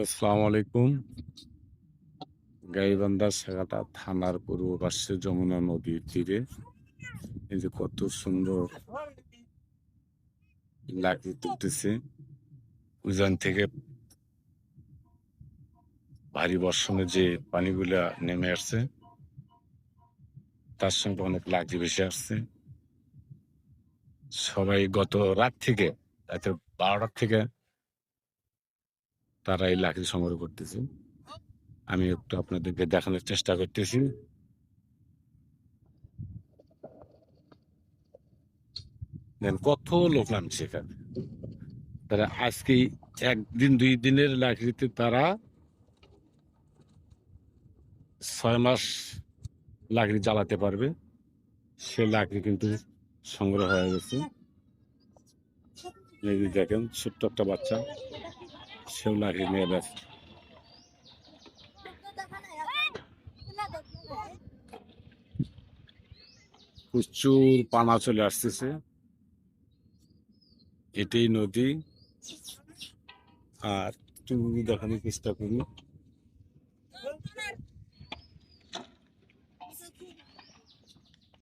আসসালামু আলাইকুম। গাইবান্ধা সাগাটা থানার পূর্ব পাশে যমুনা নদীর তীরে। এই যে কত সুন্দর তুলতেছে। উজান থেকে ভারী বর্ষণে যে পানিগুলা নেমে আসছে, তার সঙ্গে অনেক লাকড়ি ভেসে আসছে। সবাই গত রাত থেকে, রাতে বারোটার থেকে তারা এই লাকড়ি সংগ্রহ করতেছে। আমি একটু আপনাদেরকে দেখানোর চেষ্টা করতেছি। দেখেন কত লোক নামছে এখানে? তারা আজকে একদিন, দুই দিনের লাকড়িতে তারা ছয় মাস লাকড়ি জ্বালাতে পারবে। সে লাকড়ি কিন্তু সংগ্রহ হয়ে গেছে। দেখেন, ছোট্ট একটা বাচ্চা। শেওলাকে নিয়ে ব্যস্ত। প্রচুর পানা চলে আসতেছে। এটাই নদী। আর তুমি দেখানোর চেষ্টা করি।